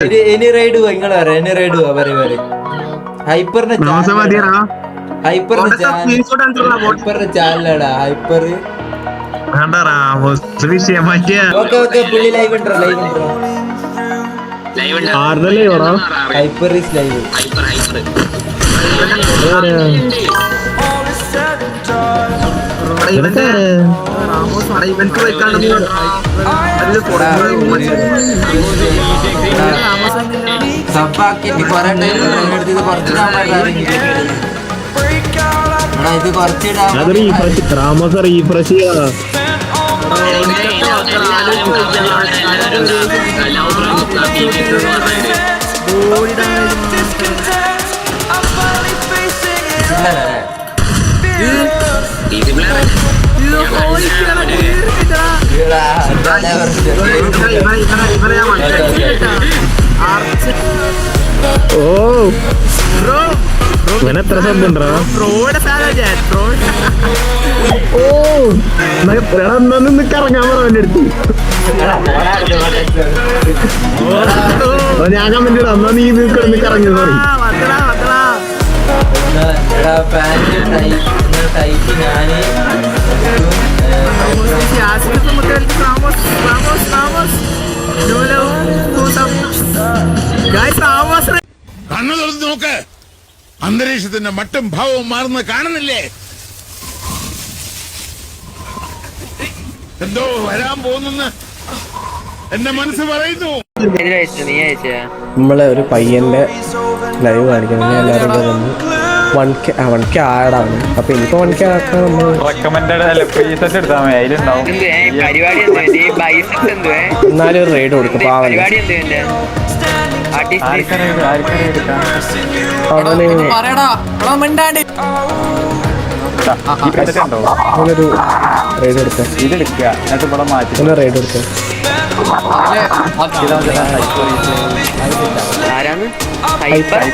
ഇനി- ഇനി റൈഡ് പോവാ നിങ്ങൾ പറയാം ഇനി റൈഡ് പോവാ പറയും പറയും ഹൈപ്പറിന്റെ ഹൈപ്പറിന്റെ. ഹൈപ്പറിന്റെ ചാനലാടാ Hyper Hyper is live event വെക്കാണ്ട് സബ്ബാക്കി കൊറേ ടൈം എടുത്തത് കുറച്ച് എടാ ഇത് കുറച്ചിടാ അത് റീഫ്രഷ് താമസം റീഫ്രഷ് ചെയ്യാ ഓ ഇവൻ എത്ര സബ്ബുണ്ടാ ഓ എന്നാ എടാ, എന്നാ നിന്ന് കറങ്ങാൻ പറ അവന്റെ അടുത്ത്. ഓ, ഞാൻ കമന്റ് ഇടാം. എന്നാ നീ ഇത് കിടന്ന് കറങ്ങി പറയും. കണ്ണു തുറന്ന് നോക്ക്. അന്തരീക്ഷത്തിന്റെ മട്ടും ഭാവവും മാറുന്നത് കാണുന്നില്ലേ? എന്തോ വരാൻ പോകുന്നെന്ന് എന്റെ മനസ്സ് പറയുന്നു. നമ്മളെ ഒരു പയ്യന്റെ ലൈവ് കാണിക്കണം എല്ലാവരും വൺ കെ വൺ കെ ആഡാണ് അപ്പൊ എനിക്ക് വൺ കെ ആക്കാൻ നമ്മൾ? എന്നാലും ഒരു റൈഡ് കൊടുക്കും പാവന അവനൊരു റൈഡ് കൊടുക്കാം റെയ്ഡ് എന്നിട്ട് ലിങ്ക്.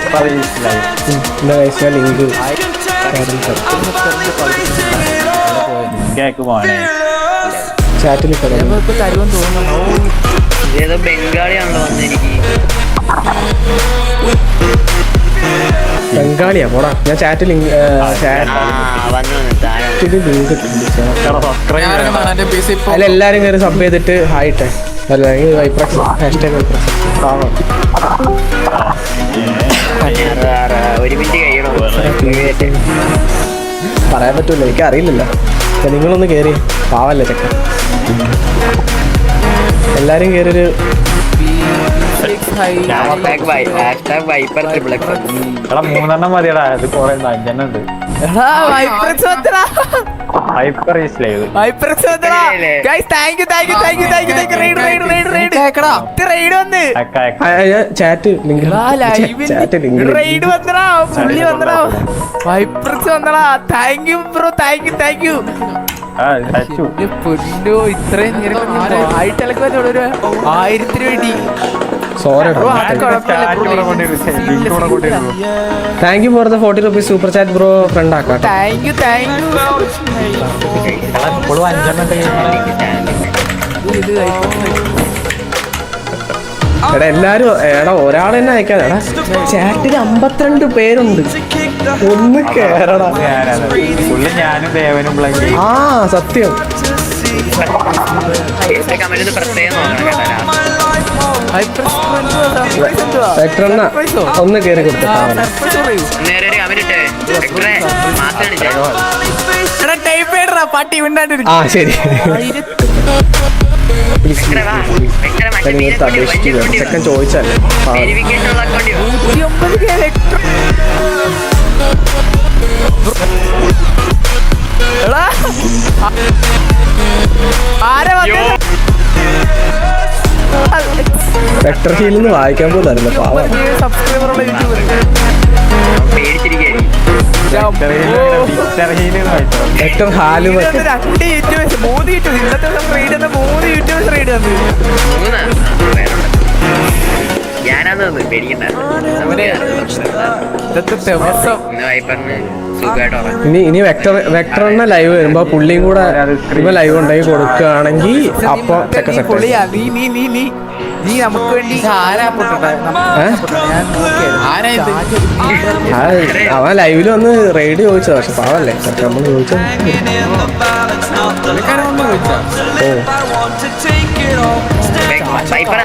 ചാറ്റിൽ കിടന്നു ഏതോ ബംഗാളിയാണല്ലോ വന്ന് എനിക്ക്. ബംഗാളിയാ പോടാ. ഞാൻ ചാറ്റ് ലിങ്ക് ചാറ്റിൽ ലിങ്ക് അതിൽ എല്ലാരും കയറി സബ് ചെയ്തിട്ട് ഹായിട്ടെ വൈപ്രക്സ് ഹാഷ്ടാഗ് വൈപ്രക്സ് ആറ്, ഒരു മിനിറ്റ് കഴിയണം? പറയാൻ പറ്റൂല എനിക്ക് അറിയില്ലല്ലോ. നിങ്ങളൊന്ന് കേറി പാവല്ലേ ചക്ക എല്ലാരും കേറി Hyper chat link chat link ride വന്നടാ പുള്ളി വന്നടാ. വൈപ്രസ് വന്നടാ. Thank you bro thank you thank you പൊന്നോ ഇത്രയും നേരം ആയിട്ടിളക്ക് ഒരു ആയിരത്തിന് വേണ്ടി. സോറി ബ്രോ അത് thank you for the forty rupees super chat bro friend ആക്കാം താങ്ക് യു താങ്ക് യു എടാ എല്ലാരും എടാ ഒരാൾ തന്നെ അയക്കാൻ എടാ ചാറ്റിൽ അമ്പത്തിരണ്ട് പേരുണ്ട്. ഒന്ന് കേരളം ആ സത്യം. പ്രത്യേകം ഒന്ന് കയറി കൊടുത്തു നേരെ ശരി. വെക്ടറെ വെക്ടർ ഫീൽ നിന്ന് വായിക്കാൻ പോലും അറിയില്ല പാവം. ഹീൽ ഹാലുവ ഇന്നത്തെ രണ്ട് യൂട്യൂബേഴ്സ് മൂന്ന് യൂട്യൂബേഴ്സ് ഇന്നത്തെ ദിവസം റൈഡ് തന്ന മൂന്ന് യൂട്യൂബേഴ്സ് റൈഡ് തന്നു മൂന്ന് ഞാനാന്ന് പേടിക്കണ്ട. ഇനി ഇനി വെക്ടർ വെക്ടറിന്റെ ലൈവ് വരുമ്പോ പുള്ളിയും കൂടെ ഇവ ലൈവ് ഉണ്ടെങ്കിൽ കൊടുക്കുകയാണെങ്കിൽ അപ്പൊ നീ സെറ്റ് നീ നീ നീ നീ നീ നമുക്ക് വേണ്ടി അവൻ ലൈവിൽ വന്ന് റേഡിയോ ചോദിച്ചതാ പക്ഷെ പാവല്ലേ പക്ഷെ നമ്മൾ ചോദിച്ചത്. പുള്ളിക്കാരൻ വന്ന് ചോദിച്ചാ ഓ വൈപ്പറ